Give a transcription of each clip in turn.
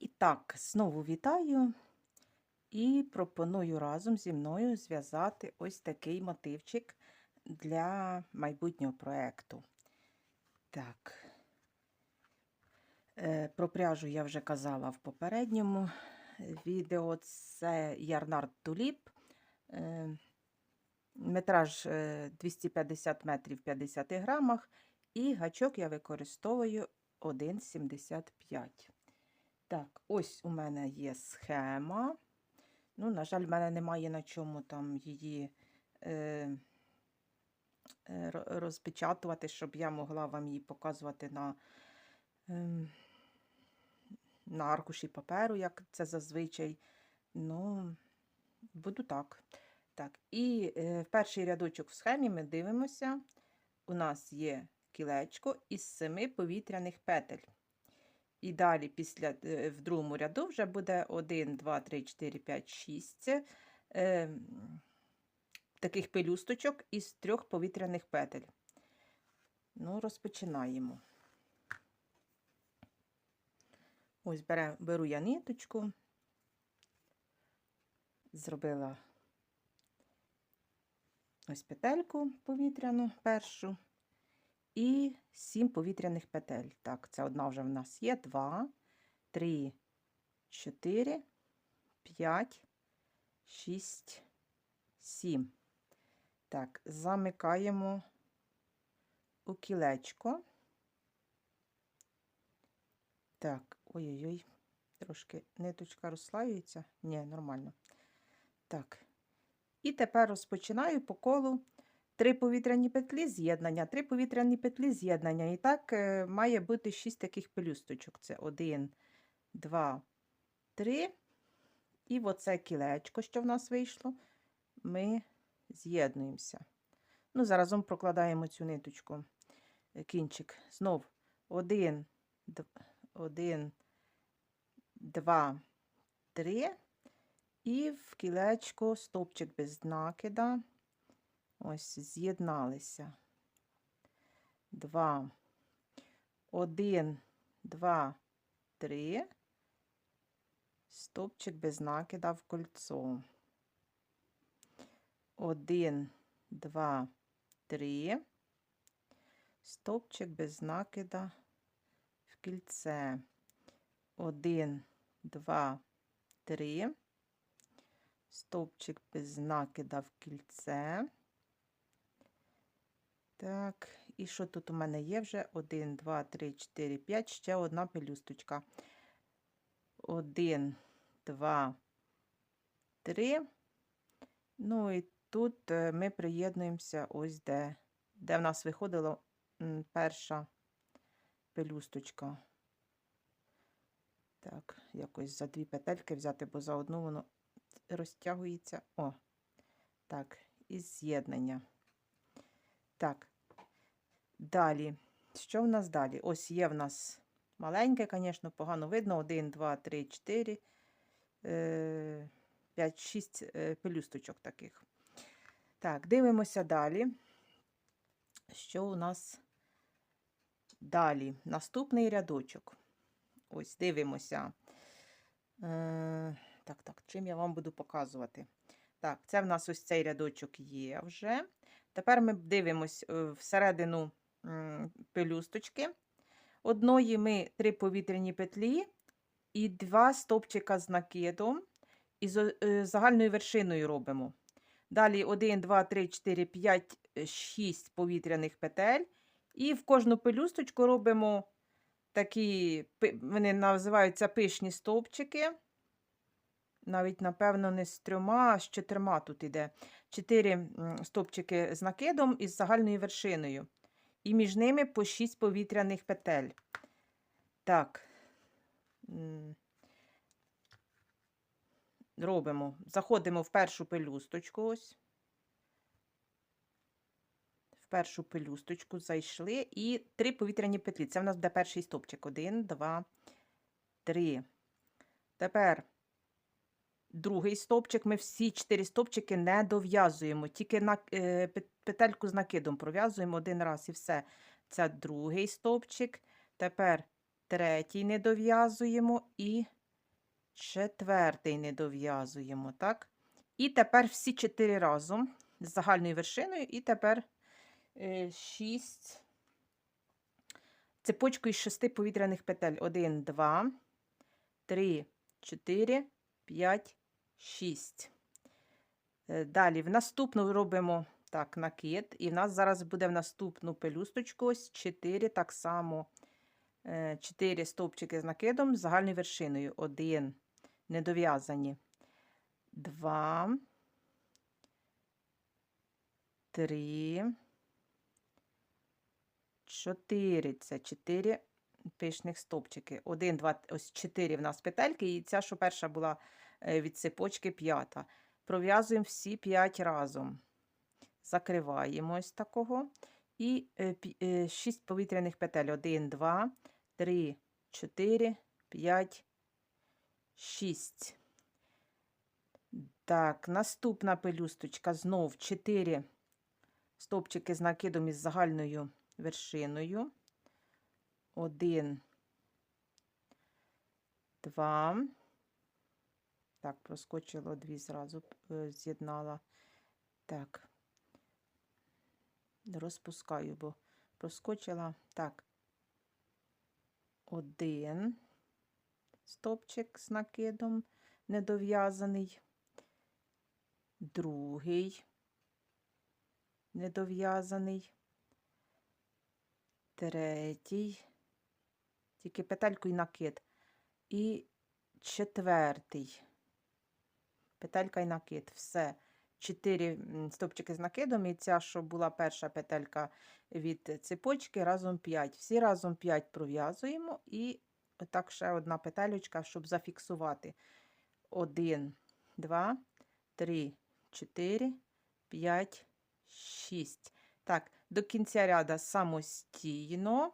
І так, знову вітаю і пропоную разом зі мною зв'язати ось такий мотивчик для майбутнього проєкту. Так, е, про пряжу я вже казала в попередньому відео. Це Ярнард Туліп. Е, Метраж е, 250 метрів 50 грамах. І гачок я використовую 1,75. Так, ось у мене є схема. Ну, на жаль, в мене немає на чому там її е, е, розпечатувати, щоб я могла вам її показувати на, е, на аркуші паперу, як це зазвичай. Ну, буду так. Так, і е, в перший рядочок в схемі ми дивимося. У нас є кілечко із семи повітряних петель. І далі після, е, в другому ряду вже буде 1, 2, 3, 4, 5, 6 е, таких пелюсточок із трьох повітряних петель. Ну, розпочинаємо. Ось бере, беру я ниточку, зробила ось петельку повітряну першу і сім повітряних петель. Так, це одна вже в нас є. Два, три, чотири, п'ять, шість, сім. Так, замикаємо у кілечко. Так, ой-ой-ой, трошки ниточка розслаюється. Ні, нормально. Так. І тепер розпочинаю по колу три повітряні петлі з'єднання, три повітряні петлі з'єднання. І так е, має бути шість таких пелюсточок. Це один, два, три. І оце кілечко, що в нас вийшло, ми з'єднуємося. Ну, заразом прокладаємо цю ниточку, е, кінчик. Знов один, один, два, три. І в кілечко стовпчик без накида. Ось з'єдналися. Два. Один, два, три. Стовпчик без накида в кольцо. Один, два, три. Стовпчик без накида в кільце. Один, два, три. Стовпчик без накида в кільце. Так, і що тут у мене є вже? 1, 2, 3, 4, 5, ще одна пелюсточка. 1, 2, 3. Ну і тут е, ми приєднуємося ось де, де в нас виходила перша пелюсточка. Так, якось за дві петельки взяти, бо за одну воно розтягується. О, так, і з'єднання. Так, далі. Що в нас далі? Ось є в нас маленьке, звісно, погано видно. 1, 2, 3, 4, 5, 6 пелюсточок таких. Так, дивимося далі. Що у нас далі? Наступний рядочок. Ось, дивимося. Е, так, так, чим я вам буду показувати? Так, це в нас ось цей рядочок є вже. Тепер ми дивимось е, всередину пелюсточки. Одної ми три повітряні петлі і два стовпчика з накидом і з е, загальною вершиною робимо. Далі 1, 2, 3, 4, 5, 6 повітряних петель. І в кожну пелюсточку робимо такі, вони називаються пишні стовпчики. Навіть, напевно, не з трьома, а з чотирма тут іде. Чотири м, стовпчики з накидом і з загальною вершиною. І між ними по шість повітряних петель. Так. Робимо. Заходимо в першу пелюсточку. Ось. Першу пелюсточку зайшли і три повітряні петлі. Це в нас буде перший стовпчик. Один, два, три. Тепер другий стовпчик. Ми всі чотири стовпчики не дов'язуємо, тільки на, е, петельку з накидом пров'язуємо один раз і все. Це другий стовпчик. Тепер третій не дов'язуємо і четвертий не дов'язуємо, так? І тепер всі чотири разом з загальною вершиною, і тепер е, шість цепочкою з шести повітряних петель. Один, два, три, чотири, п'ять, шість. Е, Далі в наступну робимо так, накид, і в нас зараз буде в наступну пелюсточку ось 4 так само. 4 стовпчики з накидом з загальною вершиною. 1 недов'язані. 2, 3, 4. Це 4 пишних стовпчики. 1, 2, ось 4 в нас петельки, і ця, що перша була е, від цепочки, п'ята. Пров'язуємо всі 5 разом. Закриваємо ось такого. І 6 повітряних петель. 1, 2, 3, 4, 5, 6. Так, наступна пелюсточка. Знов 4 стовпчики з накидом із загальною вершиною. 1, 2. Так, проскочило дві зразу, е, з'єднала. Так. Розпускаю, бо проскочила. Так. Один стопчик з накидом недов'язаний. Другий недов'язаний. Третій. Тільки петельку і накид. І четвертий. Петелька і накид. Все. 4 стовпчики з накидом, і ця, що була перша петелька від цепочки, разом 5. Всі разом 5 пров'язуємо, і так ще одна петелька, щоб зафіксувати. 1, 2, 3, 4, 5, 6. Так, до кінця ряда самостійно.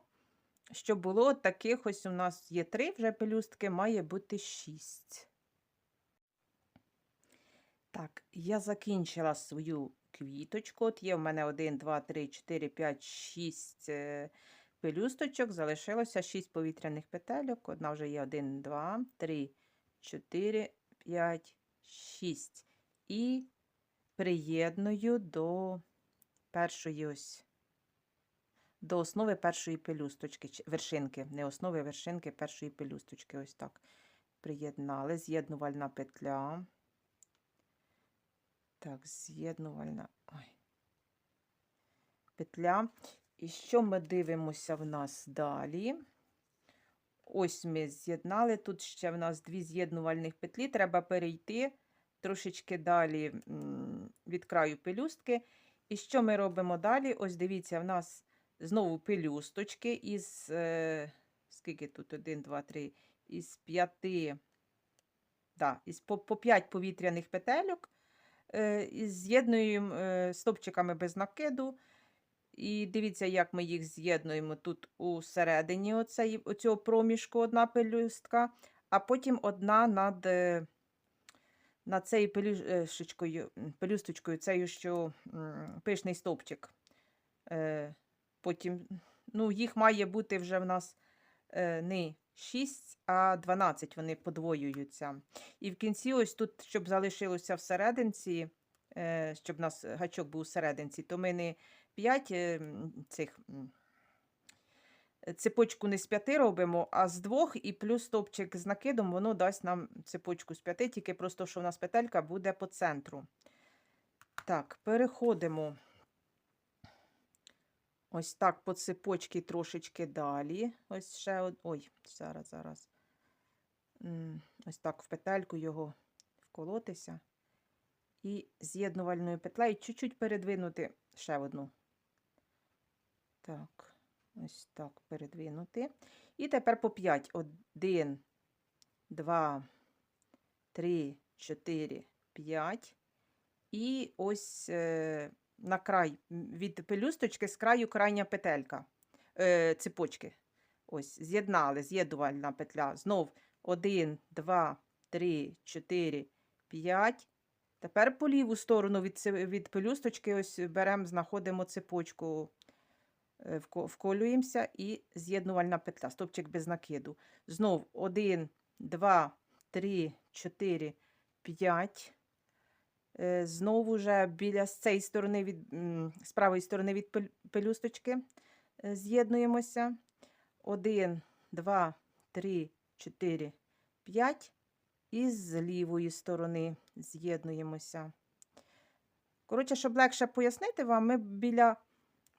Щоб було таких ось у нас є 3 вже пелюстки, має бути 6. Так, я закінчила свою квіточку. От є в мене 1, 2, 3, 4, 5, 6 пелюсточок. Залишилося 6 повітряних петельок. Одна вже є 1, 2, 3, 4, 5, 6. І приєдную до першої ось. До основи першої пелюсточки, вершинки, не основи, вершинки першої пелюсточки. Ось так. Приєднали, з'єднувальна петля. Так, з'єднувальна Ой. петля. І що ми дивимося в нас далі? Ось ми з'єднали. Тут ще в нас дві з'єднувальних петлі. Треба перейти трошечки далі від краю пелюстки. І що ми робимо далі? Ось дивіться, в нас знову пелюсточки із, е, скільки тут? 1, 2, 3, із 5, да, із по, по 5 повітряних петельок. Е, з'єднуємо е, стопчиками без накиду. І дивіться, як ми їх з'єднуємо тут у середині оцей, оцього проміжку одна пелюстка, а потім одна над е, над цією пелюшечкою, пелюсточкою, цею, що пишний стовпчик. Потім, ну, їх має бути вже в нас не 6, а 12 вони подвоюються. І в кінці, ось тут, щоб залишилося всерединці, щоб у нас гачок був всерединці, то ми не 5 цих цепочку не з 5 робимо, а з 2 і плюс стовпчик з накидом, воно дасть нам цепочку з 5, тільки просто, що у нас петелька буде по центру. Так, переходимо. Ось так по цепочці трошечки далі. Ось ще од... Ой, зараз, зараз. Ось так в петельку його вколотися. І з'єднувальною петлею чуть-чуть передвинути ще одну. Так, ось так передвинути. І тепер по 5. 1, 2, 3, 4, 5. І ось. На край від пелюсточки з краю крайня петелька е, цепочки. Ось, з'єднали, з'єднувальна петля. Знов 1, 2, 3, 4, 5. Тепер по ліву сторону від від пелюсточки ось беремо, знаходимо цепочку, е, вколюємося і з'єднувальна петля, стопчик без накиду. Знов 1, 2, 3, 4, 5. Е, Знову вже біля з цієї сторони, від, з правої сторони від пелюсточки е, з'єднуємося. 1, 2, 3, 4, 5. І з лівої сторони з'єднуємося. Коротше, щоб легше пояснити вам, ми біля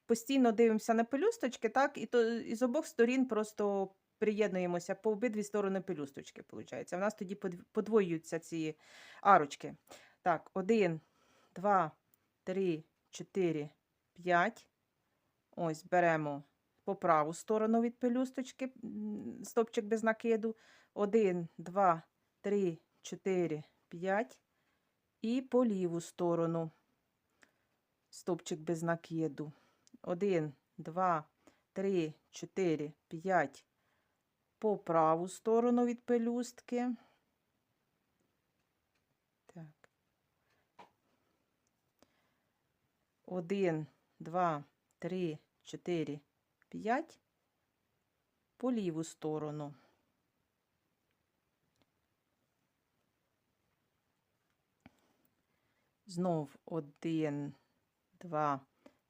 постійно дивимося на пелюсточки, так, і то і з обох сторін просто приєднуємося по обидві сторони пелюсточки, виходить. У нас тоді подвоюються ці арочки. Так, 1, 2, 3, 4, 5. Ось беремо по праву сторону від пелюсточки, стопчик без накиду. 1, 2, 3, 4, 5. І по ліву сторону стопчик без накиду. 1, 2, 3, 4, 5. По праву сторону від пелюстки. 1, 2, 3, 4, 5. По ліву сторону. Знов 1, 2,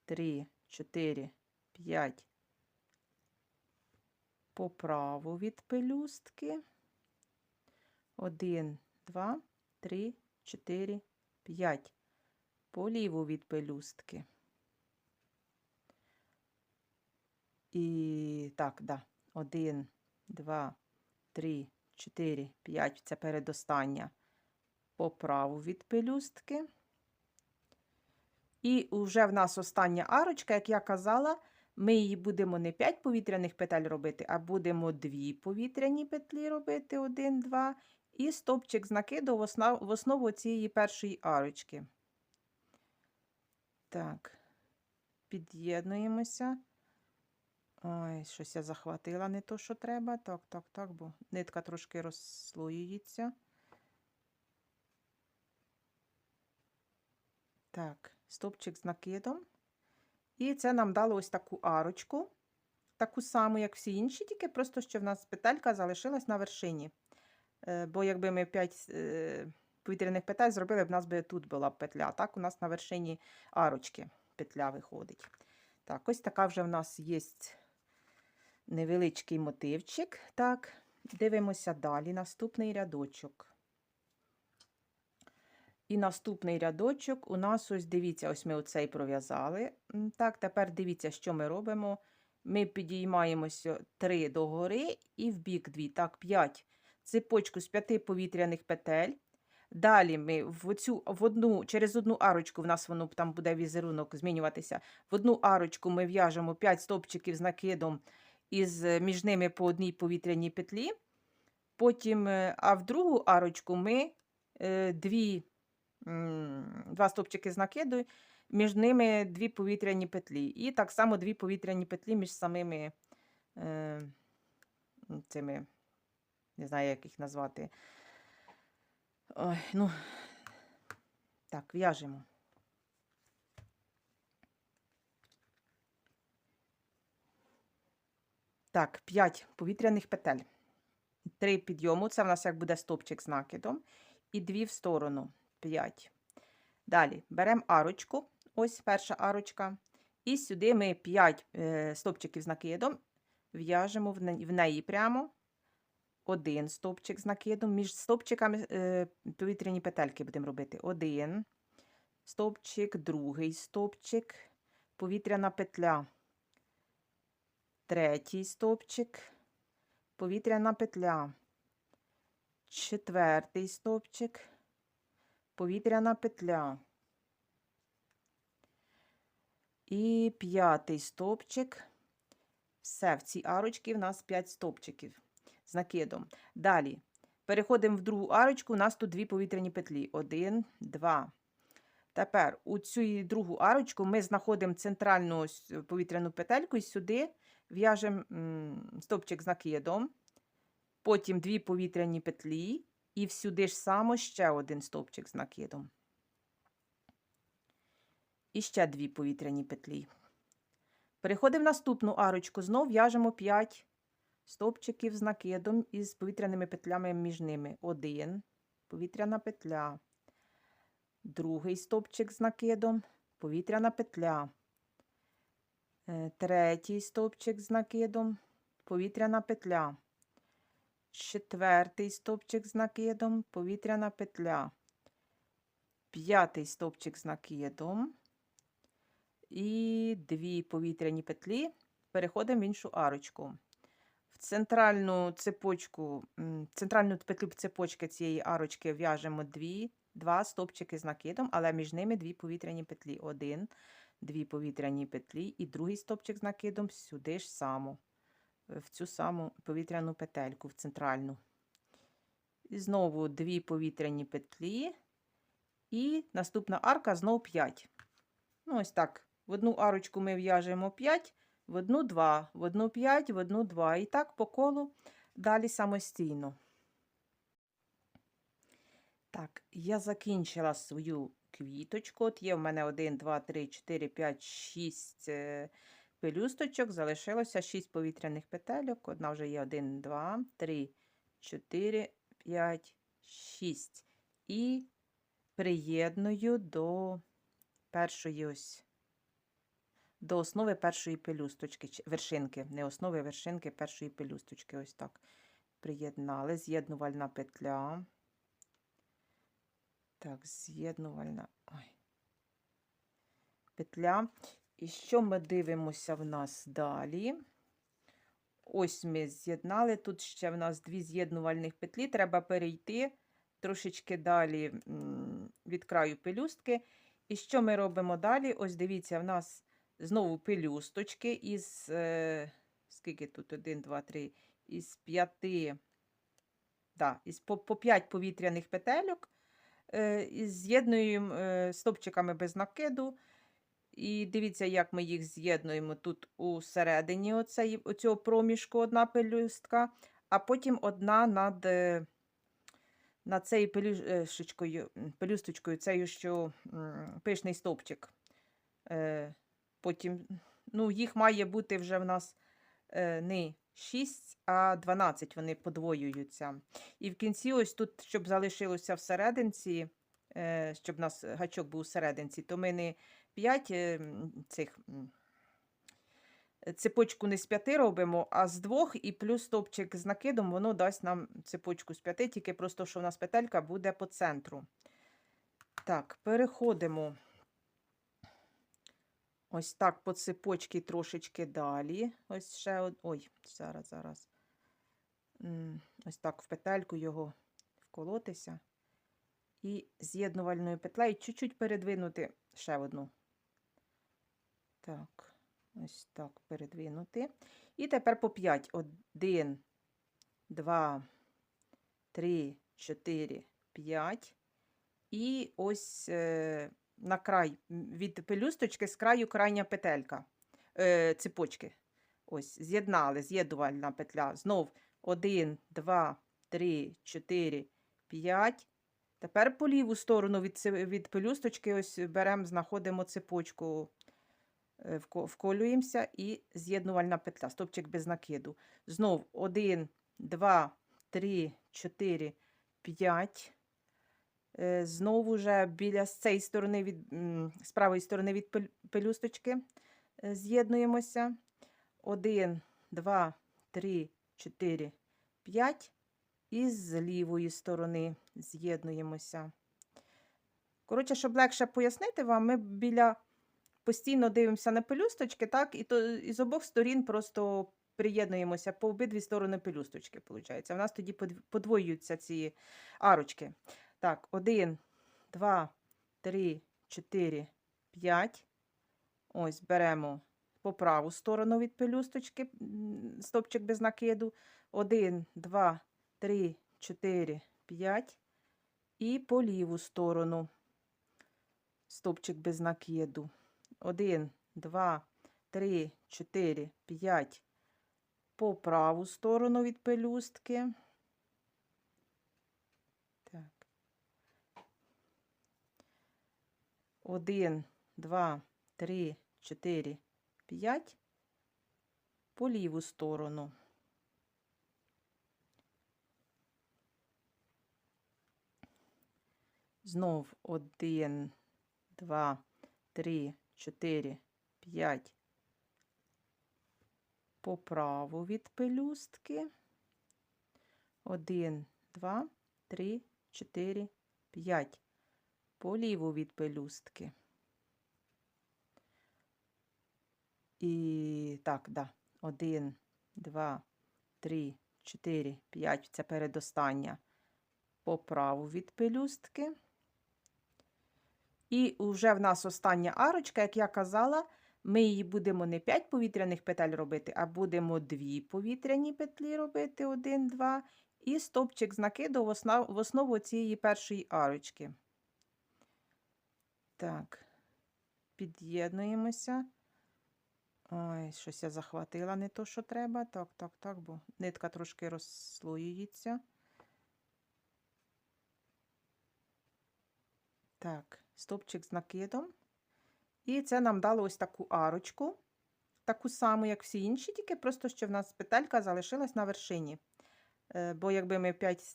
3, 4, 5 по праву від пелюстки. 1, 2, 3, 4, 5 по ліву від пелюстки. І так, да. 1, 2, 3, 4, 5 це передостання по праву від пелюстки. І вже в нас остання арочка, як я казала, ми її будемо не 5 повітряних петель робити, а будемо 2 повітряні петлі робити, 1, 2, і стопчик з накиду в основу цієї першої арочки. Так, під'єднуємося. Ой, щось я захватила не то, що треба. Так, так, так, бо нитка трошки розслоюється. Так, стопчик з накидом. І це нам дало ось таку арочку, таку саму, як всі інші, тільки просто, що в нас петелька залишилась на вершині. Е, Бо якби ми 5 повітряних петель зробили, в нас би тут була петля. Так, у нас на вершині арочки петля виходить. Так, ось така вже в нас є невеличкий мотивчик. Так, дивимося далі. Наступний рядочок. І наступний рядочок у нас ось дивіться, ось ми оцей пров'язали. Так, тепер дивіться, що ми робимо. Ми підіймаємося 3 догори і в бік 2, так, 5. Цепочку з 5 повітряних петель. Далі ми в оцю, в одну, через одну арочку, в нас воно там буде візерунок змінюватися. В одну арочку ми в'яжемо 5 стовпчиків з накидом із е, між ними по одній повітряній петлі. Потім, е, а в другу арочку ми е, дві два стовпчики з накиду, між ними дві повітряні петлі. І так само дві повітряні петлі між самими цими, не знаю, як їх назвати. Ой, ну, так, в'яжемо. Так, 5 повітряних петель. Три підйому, це в нас як буде стовпчик з накидом, і дві в сторону. 5. Далі беремо арочку, ось перша арочка. І сюди ми 5 е, стовпчиків з накидом в'яжемо в неї прямо один стовпчик з накидом. Між стовпчиками е, повітряні петельки будемо робити. Один стовпчик, другий стовпчик, повітряна петля, третій стовпчик, повітряна петля, четвертий стовпчик повітряна петля. І п'ятий стовпчик. Все, в цій арочці в нас 5 стовпчиків з накидом. Далі переходимо в другу арочку, у нас тут дві повітряні петлі. Один, два. Тепер у цю другу арочку ми знаходимо центральну повітряну петельку і сюди в'яжемо стовпчик з накидом, потім дві повітряні петлі, і всюди ж само ще один стовпчик з накидом. І ще дві повітряні петлі. Переходимо в наступну арочку, знов в'яжемо 5 стовпчиків з накидом із повітряними петлями між ними. Один, повітряна петля. Другий стовпчик з накидом, повітряна петля. Е, Третій стовпчик з накидом, повітряна петля. Четвертий стовпчик з накидом, повітряна петля. П'ятий стовпчик з накидом. І дві повітряні петлі. Переходимо в іншу арочку. Центральну цепочку, центральну петлю цепочки цієї арочки в'яжемо дві, два стовпчики з накидом, але між ними дві повітряні петлі. Один, дві повітряні петлі, і другий стовпчик з накидом сюди ж само, е, в цю саму повітряну петельку, в центральну. І знову дві повітряні петлі, і наступна арка знову 5. Ну, ось так. В одну арочку ми в'яжемо 5, в одну 2, в одну 5, в одну 2. І так по колу далі самостійно. Так, я закінчила свою квіточку. От є в мене 1, 2, 3, 4, 5, 6 е, пелюсточок. Залишилося 6 повітряних петельок. Одна вже є 1, 2, 3, 4, 5, 6. І приєдную до першої ось до основи першої пелюсточки, вершинки, не основи вершинки першої пелюсточки. Ось так. Приєднали. З'єднувальна петля. Так, з'єднувальна. Ой. Петля. І що ми дивимося в нас далі? Ось ми з'єднали. Тут ще в нас дві з'єднувальних петлі. Треба перейти трошечки далі від краю пелюстки. І що ми робимо далі? Ось дивіться, в нас знову пелюсточки із, е, скільки тут? 1, 2, 3, із п'яти, да, із по, по 5 повітряних петельок. Е, з'єднуємо е, стовпчиками без накиду. І дивіться, як ми їх з'єднуємо тут усередині оцей, оцього проміжку одна пелюстка, а потім одна над, над цією пелюшечкою, пелюсточкою, цією, що пишний стовпчик. Е, Потім, ну, їх має бути вже в нас е, не 6, а 12 вони подвоюються. І в кінці, ось тут, щоб залишилося всерединці, е, щоб у нас гачок був всерединці, то ми не 5 цих цепочку не з 5 робимо, а з 2 і плюс стовпчик з накидом, воно дасть нам цепочку з 5, тільки просто, що у нас петелька буде по центру. Так, переходимо. Ось так по цепочці трошечки далі. Ось ще од... Ой, зараз, зараз. Ось так в петельку його вколотися. І з'єднувальною петлею чуть-чуть передвинути ще одну. Так, ось так передвинути. І тепер по 5. 1, 2, 3, 4, 5. І ось е, на край від пелюсточки з краю крайня петелька е, цепочки. Ось, з'єднали, з'єднувальна петля. Знов 1, 2, 3, 4, 5. Тепер по ліву сторону від, від пелюсточки ось беремо, знаходимо цепочку, е, вколюємося і з'єднувальна петля, стопчик без накиду. Знов 1, 2, 3, 4, 5. Е, Знову вже біля з цієї сторони, від, з правої сторони від пелюсточки е, з'єднуємося. 1, 2, 3, 4, 5. І з лівої сторони з'єднуємося. Коротше, щоб легше пояснити вам, ми біля постійно дивимося на пелюсточки, так, і то із обох сторін просто приєднуємося по обидві сторони пелюсточки, виходить. У нас тоді подвоюються ці арочки. Так, 1, 2, 3, 4, 5. Ось беремо по праву сторону від пелюсточки, м, стовпчик без накиду. 1, 2, 3, 4, 5. І по ліву сторону стовпчик без накиду. 1, 2, 3, 4, 5. По праву сторону від пелюстки. 1, 2, 3, 4, 5 по ліву сторону. Знов 1, 2, 3, 4, 5 по праву від пелюстки. 1, 2, 3, 4, 5 по ліву від пелюстки. І так, да. 1, 2, 3, 4, 5. Це передостання по праву від пелюстки. І вже в нас остання арочка, як я казала, ми її будемо не 5 повітряних петель робити, а будемо 2 повітряні петлі робити, 1, 2, і стопчик з накиду в основу цієї першої арочки. Так, під'єднуємося. Ой, щось я захватила не то, що треба. Так, так, так, бо нитка трошки розслоюється. Так, стопчик з накидом. І це нам дало ось таку арочку, таку саму, як всі інші, тільки просто, що в нас петелька залишилась на вершині. Е, Бо якби ми 5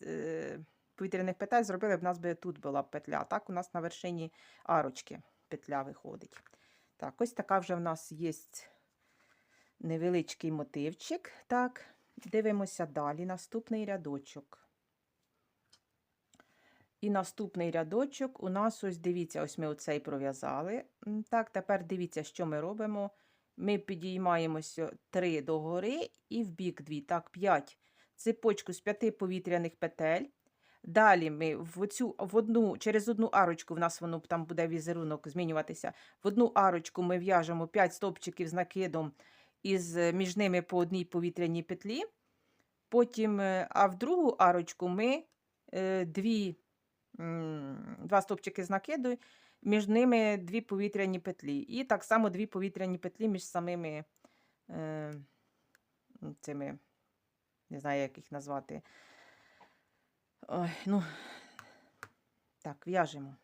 повітряних петель зробили, у нас би тут була петля. Так у нас на вершині арочки петля виходить. Так, ось така вже в нас є невеличкий мотивчик. Так, дивимося далі. Наступний рядочок. І наступний рядочок у нас, ось дивіться, ось ми оцей пров'язали. Так, тепер дивіться, що ми робимо. Ми підіймаємося 3 догори і в бік 2, так, 5. Цепочку з 5 повітряних петель. Далі ми в оцю, в одну, через одну арочку, в нас воно там буде візерунок змінюватися. В одну арочку ми в'яжемо 5 стовпчиків з накидом із е, між ними по одній повітряній петлі. Потім, е, а в другу арочку ми е, дві, два стовпчики з накиду, між ними дві повітряні петлі. І так само дві повітряні петлі між самими цими, не знаю, як їх назвати. Ой, ну, так, в'яжемо.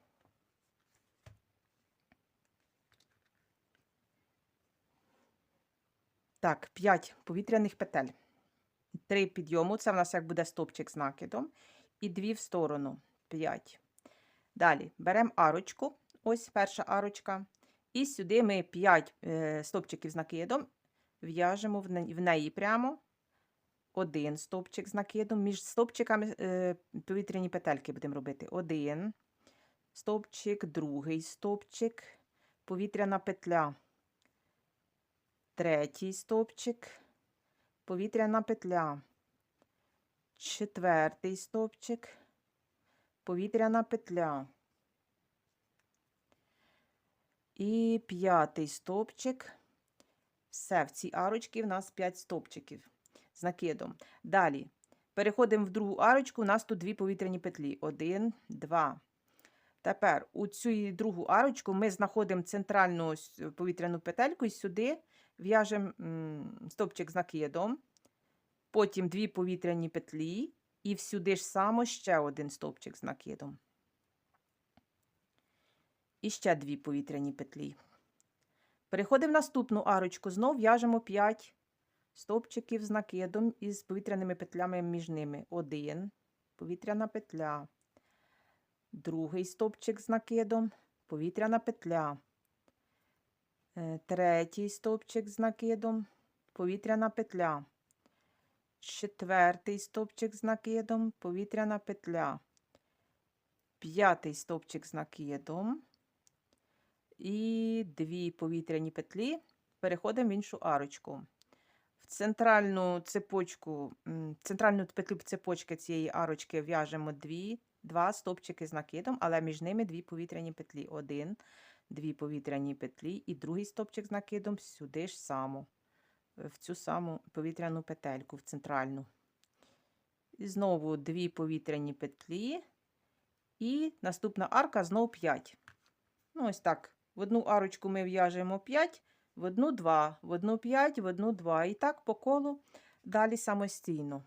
Так, 5 повітряних петель. 3 підйому, це в нас як буде стопчик з накидом. І 2 в сторону. 5. Далі беремо арочку, ось перша арочка. І сюди ми 5 е, стопчиків з накидом в'яжемо в не- в неї прямо один стовпчик з накидом. Між стовпчиками е, повітряні петельки будемо робити. Один стовпчик, другий стовпчик, повітряна петля, третій стовпчик, повітряна петля, четвертий стовпчик, повітряна петля. І п'ятий стовпчик. Все, в цій арочці в нас 5 стовпчиків з накидом. Далі переходимо в другу арочку, у нас тут дві повітряні петлі. Один, два. Тепер у цю другу арочку ми знаходимо центральну повітряну петельку і сюди в'яжемо стовпчик з накидом, потім дві повітряні петлі, і всюди ж само ще один стовпчик з накидом. І ще дві повітряні петлі. Переходимо в наступну арочку, знов в'яжемо 5 стовпчиків з накидом із повітряними петлями між ними. Один, повітряна петля, другий стовпчик з накидом, повітряна петля, Е, третій стовпчик з накидом, повітряна петля, четвертий стовпчик з накидом, повітряна петля, п'ятий стовпчик з накидом і дві повітряні петлі. Переходимо в іншу арочку. Центральну цепочку, центральну петлю цепочки цієї арочки в'яжемо дві, два стовпчики з накидом, але між ними дві повітряні петлі. Один, дві повітряні петлі і другий стовпчик з накидом сюди ж само, е, в цю саму повітряну петельку, в центральну. І знову дві повітряні петлі. І наступна арка знову 5. Ну, ось так. В одну арочку ми в'яжемо 5, в одну 2, в одну 5, в одну 2. І так по колу далі самостійно.